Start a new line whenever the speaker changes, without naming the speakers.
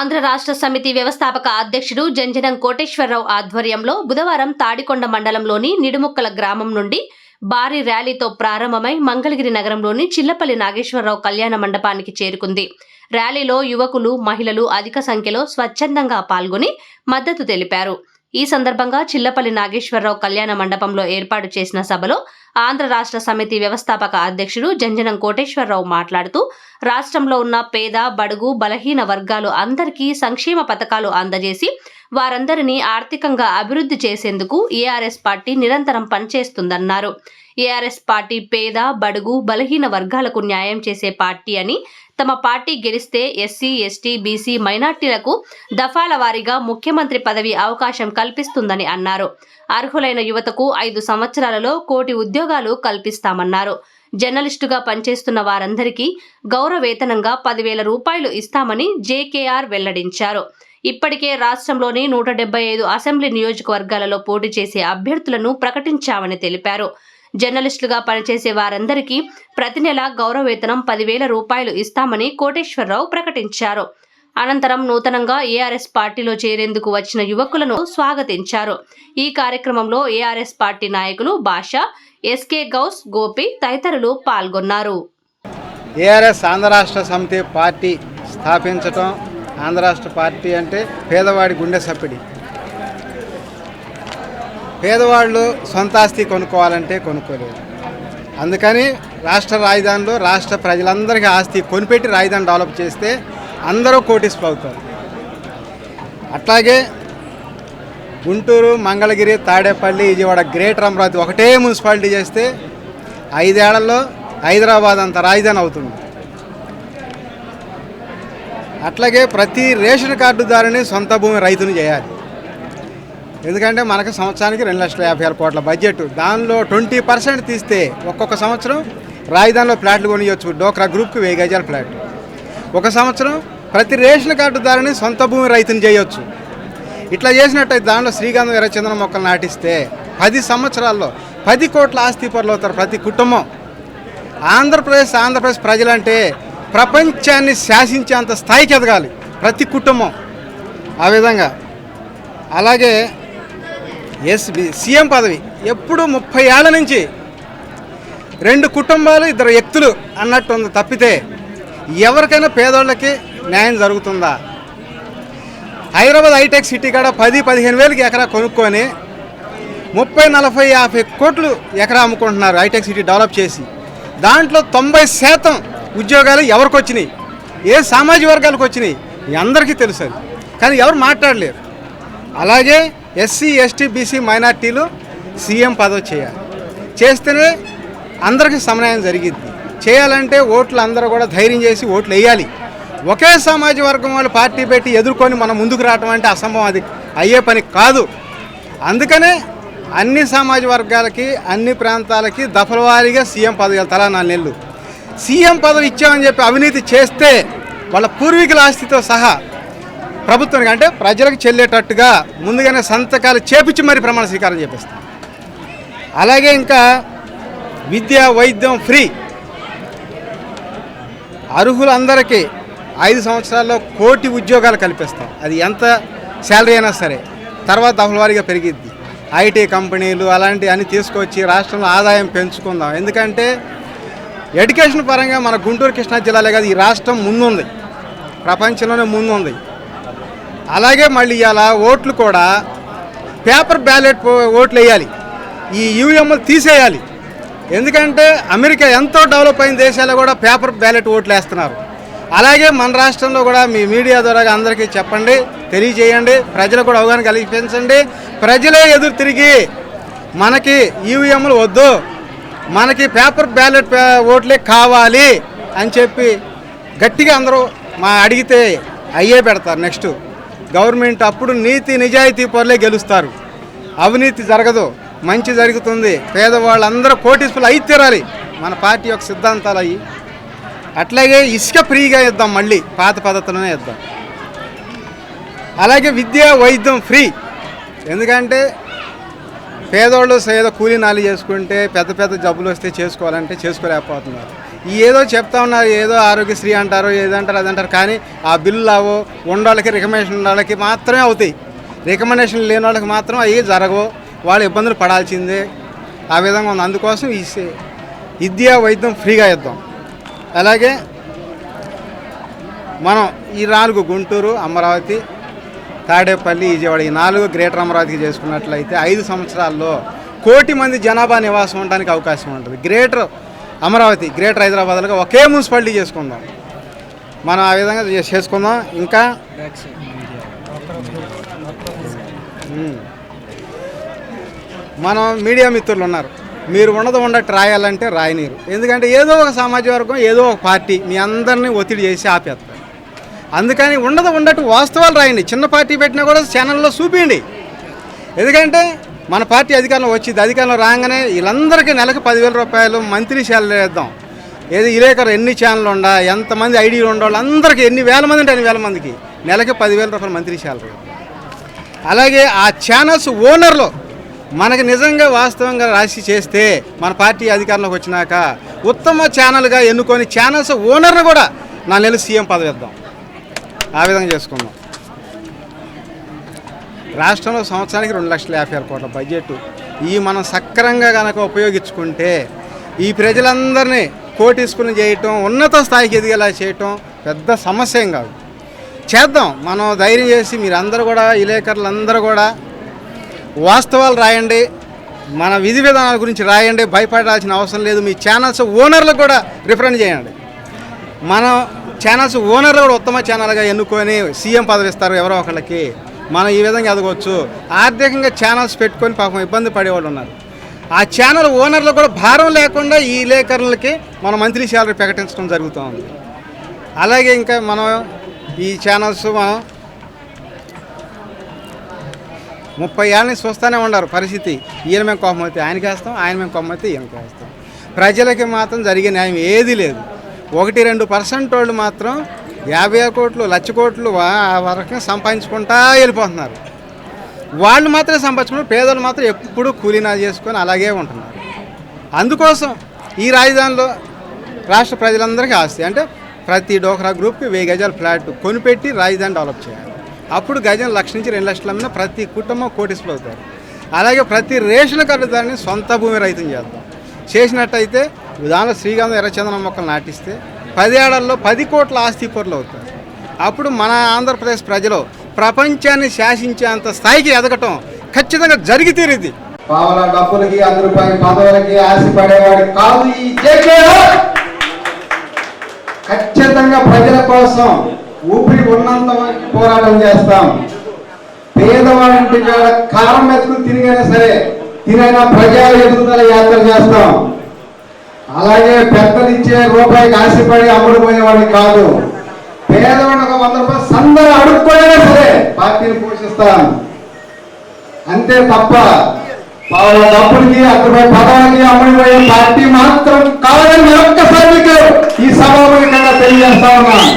ఆంధ్ర రాష్ట్ర సమితి వ్యవస్థాపక అధ్యక్షుడు జంజనం కోటేశ్వరరావు ఆధ్వర్యంలో బుధవారం తాడికొండ మండలంలోని నిడుముక్కల గ్రామం నుండి భారీ ర్యాలీతో ప్రారంభమై మంగళగిరి నగరంలోని చిల్లపల్లి నాగేశ్వరరావు కళ్యాణ మండపానికి చేరుకుంది. ర్యాలీలో యువకులు మహిళలు అధిక సంఖ్యలో స్వచ్ఛందంగా పాల్గొని మద్దతు తెలిపారు. ఈ సందర్భంగా చిల్లపల్లి నాగేశ్వరరావు కళ్యాణ మండపంలో ఏర్పాటు చేసిన సభలో ఆంధ్ర రాష్ట్ర సమితి వ్యవస్థాపక అధ్యక్షుడు జంజనం కోటేశ్వరరావు మాట్లాడుతూ రాష్ట్రంలో ఉన్న పేద బడుగు బలహీన వర్గాలు అందరికీ సంక్షేమ పథకాలు అందజేసి వారందరినీ ఆర్థికంగా అభివృద్ధి చేసేందుకు ఏఆర్ఎస్ పార్టీ నిరంతరం పనిచేస్తుందన్నారు. ఏఆర్ఎస్ పార్టీ పేద బడుగు బలహీన వర్గాలకు న్యాయం చేసే పార్టీ అని తమ పార్టీ గెలిస్తే ఎస్సీ ఎస్టీ బీసీ మైనార్టీలకు దఫాల వారీగా ముఖ్యమంత్రి పదవి అవకాశం కల్పిస్తుందని అన్నారు. అర్హులైన యువతకు ఐదు సంవత్సరాలలో కోటి ఉద్యోగాలు కల్పిస్తామన్నారు. జర్నలిస్టుగా పనిచేస్తున్న వారందరికీ గౌరవేతనంగా పదివేల రూపాయలు ఇస్తామని జేకేఆర్ వెల్లడించారు. ఇప్పటికే రాష్ట్రంలోని నూట డెబ్బై ఐదు అసెంబ్లీ నియోజకవర్గాలలో పోటీ చేసే అభ్యర్థులను ప్రకటించామని తెలిపారు. జర్నలిస్టులుగా పనిచేసే వారందరికీ ప్రతి నెల గౌరవేతనం పదివేల రూపాయలు ఇస్తామని కోటేశ్వరరావు ప్రకటించారు. అనంతరం నూతనంగా ఏఆర్ఎస్ పార్టీలో చేరేందుకు వచ్చిన యువకులను స్వాగతించారు. ఈ కార్యక్రమంలో ఏఆర్ఎస్ పార్టీ నాయకులు భాష ఎస్కే గౌస్ గోపి తదితరులు పాల్గొన్నారు.
ఏఆర్ఎస్ ఆంధ్ర రాష్ట్ర సమితి పార్టీ స్థాపించటం ఆంధ్ర రాష్ట్ర పార్టీ అంటే పేదవాడి గుండె సప్పిడి. పేదవాళ్ళు సొంత ఆస్తి కొనుక్కోవాలంటే కొనుక్కోలేదు. అందుకని రాష్ట్ర రాజధానిలో రాష్ట్ర ప్రజలందరికీ ఆస్తి కొనిపెట్టి రాజధాని డెవలప్ చేస్తే అందరూ కోటీసులు అవుతారు. అట్లాగే గుంటూరు మంగళగిరి తాడేపల్లి విజయవాడ గ్రేటర్ అమరావతి ఒకటే మున్సిపాలిటీ చేస్తే ఐదేళ్ళలో హైదరాబాద్ అంత రాజధాని అవుతుంది. అట్లాగే ప్రతి రేషన్ కార్డుదారుని సొంత భూమి రైతుని చేయాలి. ఎందుకంటే మనకు సంవత్సరానికి రెండు లక్షల యాభై ఆరు కోట్ల బడ్జెట్. దానిలో ట్వంటీ పర్సెంట్ తీస్తే ఒక్కొక్క సంవత్సరం రాజధానిలో ఫ్లాట్లు కొనియొచ్చు. డోక్రా గ్రూప్కి వెయ్యి గజాల ఫ్లాట్. ఒక సంవత్సరం ప్రతి రేషన్ కార్డుదారుని సొంత భూమి రైతుని చేయొచ్చు. ఇట్లా చేసినట్టయితే దానిలో శ్రీగంధం ఎర్రచందనం మొక్కలు నాటిస్తే పది సంవత్సరాల్లో పది కోట్ల ఆస్తి పనులు అవుతారు ప్రతి కుటుంబం. ఆంధ్రప్రదేశ్ ఆంధ్రప్రదేశ్ ప్రజలంటే ప్రపంచాన్ని శాసించేంత స్థాయికి ఎదగాలి ప్రతి కుటుంబం. ఆ విధంగా. అలాగే ఎస్ సీఎం పదవి. ఎప్పుడు ముప్పై ఏళ్ళ నుంచి రెండు కుటుంబాలు ఇద్దరు వ్యక్తులు అన్నట్టు ఉంది తప్పితే ఎవరికైనా పేదోళ్ళకి న్యాయం జరుగుతుందా? హైదరాబాద్ హైటెక్ సిటీ కాడ పది పదిహేను వేలకి ఎకరా కొనుక్కొని ముప్పై నలభై యాభై కోట్లు ఎకరా అమ్ముకుంటున్నారు హైటెక్ సిటీ డెవలప్ చేసి. దాంట్లో తొంభై శాతం ఉద్యోగాలు ఎవరికి వచ్చినాయి? ఏ సామాజిక వర్గాలకు వచ్చినాయి? అందరికీ తెలుసు అది. కానీ ఎవరు మాట్లాడలేరు. అలాగే ఎస్సీ ఎస్టీ బీసీ మైనార్టీలు సీఎం పదవి చేయాలి. చేస్తేనే అందరికీ సమన్వయం జరిగిద్ది. చేయాలంటే ఓట్లు అందరూ కూడా ధైర్యం చేసి ఓట్లు వేయాలి. ఒకే సమాజ వర్గం వాళ్ళు పార్టీ పెట్టి ఎదుర్కొని మనం ముందుకు రావటం అంటే అసంభవం. అది అయ్యే పని కాదు. అందుకనే అన్ని సమాజ వర్గాలకి అన్ని ప్రాంతాలకి దఫలవారీగా సీఎం పదవి తలా నాలుగు నెలలు. సీఎం పదవి ఇచ్చామని చెప్పి అవినీతి చేస్తే వాళ్ళ పూర్వీకుల ఆస్తితో సహా ప్రభుత్వానికి అంటే ప్రజలకు చెల్లేటట్టుగా ముందుగానే సంతకాలు చేపించి మరి ప్రమాణ స్వీకారం చేపిస్తాం. అలాగే ఇంకా విద్య వైద్యం ఫ్రీ. అర్హులందరికీ ఐదు సంవత్సరాల్లో కోటి ఉద్యోగాలు కల్పిస్తాం. అది ఎంత శాలరీ అయినా సరే. తర్వాత దఫలవారీగా పెరిగిద్ది. ఐటీ కంపెనీలు అలాంటివి అన్ని తీసుకొచ్చి రాష్ట్రంలో ఆదాయం పెంచుకుందాం. ఎందుకంటే ఎడ్యుకేషన్ పరంగా మన గుంటూరు కృష్ణా జిల్లాలే కాదు ఈ రాష్ట్రం ముందుంది. ప్రపంచంలోనే ముందుంది. అలాగే మళ్ళీ ఇవాళ ఓట్లు కూడా పేపర్ బ్యాలెట్ ఓట్లు వేయాలి. ఈ యూఎంలు తీసేయాలి. ఎందుకంటే అమెరికా ఎంతో డెవలప్ అయిన దేశాల్లో కూడా పేపర్ బ్యాలెట్ ఓట్లు వేస్తున్నారు. అలాగే మన రాష్ట్రంలో కూడా మీ మీడియా ద్వారా అందరికీ చెప్పండి తెలియజేయండి ప్రజలకు కూడా అవగాహన కలిగించండి ప్రజలే ఎదురు తిరిగి మనకి ఈవీఎంలు వద్దు మనకి పేపర్ బ్యాలెట్ ఓట్లే కావాలి అని చెప్పి గట్టిగా అందరూ మా అడిగితే అయ్యే పెడతారు నెక్స్ట్. గవర్నమెంట్ అప్పుడు నీతి నిజాయితీ పరులే గెలుస్తారు. అవినీతి జరగదు. మంచి జరుగుతుంది. పేదవాళ్ళందరూ కోటీసులు అయి తీరాలి మన పార్టీ యొక్క సిద్ధాంతాలు అయ్యి. అట్లాగే ఇసుక ఫ్రీగా ఇద్దాం మళ్ళీ. పాత పద్ధతిలోనే ఇద్దాం. అలాగే విద్య వైద్యం ఫ్రీ. ఎందుకంటే పేదోళ్ళు ఏదో కూలీ నాలి చేసుకుంటే పెద్ద పెద్ద జబ్బులు వస్తే చేసుకోవాలంటే చేసుకోలేకపోతున్నారు. ఏదో చెప్తా ఉన్నారు ఏదో ఆరోగ్యశ్రీ అంటారు ఏదంటారు అదంటారు కానీ ఆ బిల్లు అవో ఉండవాళ్ళకి రికమెండేషన్ వాళ్ళకి మాత్రమే అవుతాయి. రికమెండేషన్ లేని వాళ్ళకి మాత్రం అవి జరగవు. వాళ్ళు ఇబ్బందులు పడాల్సిందే. ఆ విధంగా ఉంది. అందుకోసం ఈ విద్య విద్యా వైద్యం ఫ్రీగా ఇద్దాం. అలాగే మనం ఈ నాలుగు గుంటూరు అమరావతి తాడేపల్లి విజయవాడ ఈ నాలుగు గ్రేటర్ అమరావతికి చేసుకున్నట్లయితే ఐదు సంవత్సరాల్లో కోటి మంది జనాభా నివాసం ఉండడానికి అవకాశం ఉంటుంది. గ్రేటర్ అమరావతి గ్రేటర్ హైదరాబాద్లో ఒకే మున్సిపాలిటీ చేసుకుందాం. మనం ఆ విధంగా చేసుకుందాం. ఇంకా? మనం మీడియా మిత్రులు ఉన్నారు. మీరు ఉన్నది ఉండట్టు రాయాలంటే రాయనీరు. ఎందుకంటే ఏదో ఒక సామాజిక వర్గం ఏదో ఒక పార్టీ మీ అందరినీ ఒత్తిడి చేసి ఆపేస్తారు అందుకని ఉండదు ఉండట్టు వాస్తవాలు రాయండి. చిన్న పార్టీ పెట్టినా కూడా ఛానల్లో చూపించండి ఎందుకంటే మన పార్టీ అధికారంలో వచ్చింది. అధికారంలో రాగానే వీళ్ళందరికీ నెలకు పదివేల రూపాయలు మంత్రి శాలరీ వేద్దాం. ఏది ఇలేకరు ఎన్ని ఛానల్ ఉండా ఎంతమంది ఐడీలు ఉండే అందరికీ ఎన్ని వేల మంది అంటే అన్ని వేల మందికి నెలకి పదివేల రూపాయలు మంత్రి శాలరీ అలాగే ఆ ఛానల్స్ ఓనర్లు మనకి నిజంగా వాస్తవంగా రాసి చేస్తే మన పార్టీ అధికారంలోకి వచ్చినాక ఉత్తమ ఛానల్గా ఎన్నుకొని ఛానల్స్ ఓనర్ను కూడా నా నెల సీఎం పదవి ఇద్దాం ఆ విధంగా చేసుకుందాం. రాష్ట్రంలో సంవత్సరానికి రెండు లక్షల యాభై ఆరు కోట్ల బడ్జెట్ ఈ మనం సక్రంగా కనుక ఉపయోగించుకుంటే ఈ ప్రజలందరినీ కోటీసుకుని చేయటం ఉన్నత స్థాయికి ఎదిగేలా చేయటం పెద్ద సమస్య ఏం కాదు. చేద్దాం. మనం ధైర్యం చేసి మీరందరూ కూడా విలేకరులందరూ కూడా వాస్తవాలు రాయండి. మన విధి విధానాల గురించి రాయండి. భయపడాల్సిన అవసరం లేదు. మీ ఛానల్స్ ఓనర్లకు కూడా రిఫరెండ్ చేయండి. మనం ఛానల్స్ ఓనర్లు కూడా ఉత్తమ ఛానల్గా ఎన్నుకొని సీఎం పదవిస్తారు ఎవరో ఒకళ్ళకి. మనం ఈ విధంగా ఎదగవచ్చు. ఆర్థికంగా ఛానల్స్ పెట్టుకొని పాపం ఇబ్బంది పడేవాళ్ళు ఉన్నారు. ఆ ఛానల్ ఓనర్లు కూడా భారం లేకుండా ఈ లేఖరులకి మన మంత్లీ శాలరీ ప్రకటించడం జరుగుతూ ఉంది. అలాగే ఇంకా మనం ఈ ఛానల్స్ మనం ముప్పై ఏళ్ళని చూస్తూనే ఉండరు పరిస్థితి. ఈయన మేము కోపం అయితే ఆయనకి వేస్తాం ఆయన మేము కోపం అయితే ఈయనకి వేస్తాం. ప్రజలకి మాత్రం జరిగే న్యాయం ఏదీ లేదు. ఒకటి రెండు పర్సెంట్ వాళ్ళు మాత్రం యాభై కోట్లు లక్ష కోట్లు ఆ వరకు సంపాదించుకుంటా వెళ్ళిపోతున్నారు. వాళ్ళు మాత్రమే సంపాదించుకున్నారు పేదలు మాత్రం ఎప్పుడు కూలీనా చేసుకొని అలాగే ఉంటున్నారు. అందుకోసం ఈ రాజధానిలో రాష్ట్ర ప్రజలందరికీ ఆస్తి. అంటే ప్రతి డోక్రా గ్రూప్కి వెయ్యి గజాల ఫ్లాట్ కొనిపెట్టి రాజధాని డెవలప్ చేయాలి. అప్పుడు గజం లక్ష నుంచి రెండు లక్షల మీద ప్రతి కుటుంబం కోటీసులు అవుతారు. అలాగే ప్రతి రేషన్ కార్డుదారిని సొంత భూమి రైతం చేద్దాం చేసినట్టయితే దానిలో శ్రీగంధం ఎర్రచందనం మొక్కలు నాటిస్తే పదేళ్ళలో పది కోట్ల ఆస్తి పొరలు అవుతారు అప్పుడు మన ఆంధ్రప్రదేశ్ ప్రజలు ప్రపంచాన్ని శాసించేంత స్థాయికి ఎదగటం ఖచ్చితంగా జరిగి తీరింది
పావల డబ్బులకి అందు పదవులకి ఆశపడేవాడు కాదు ఈ ఖచ్చితంగా ప్రజల కోసం ఊపిరి ఉన్నంత పోరాటం చేస్తాం. పేదవాడింటి కాడ కారం ఎత్తుకుని తిరిగైనా సరే తినైనా ప్రజా ఎదుగుదల యాత్ర చేస్తాం. అలాగే పెద్దనిచ్చే రూపాయికి ఆశపడి అమ్ముడుపోయేవాడిని కాదు. పేదవాడిని ఒక వంద రూపాయలు సందరూ అడుక్కోయినా సరే పార్టీని పోషిస్తాను అంతే తప్ప వాళ్ళ డబ్బులకి అక్కడిపై పదవులకి అమ్ముడిపోయే పార్టీ మాత్రం కాదని ఒక్కసారి ఈ సభ తెలియజేస్తా ఉన్నాను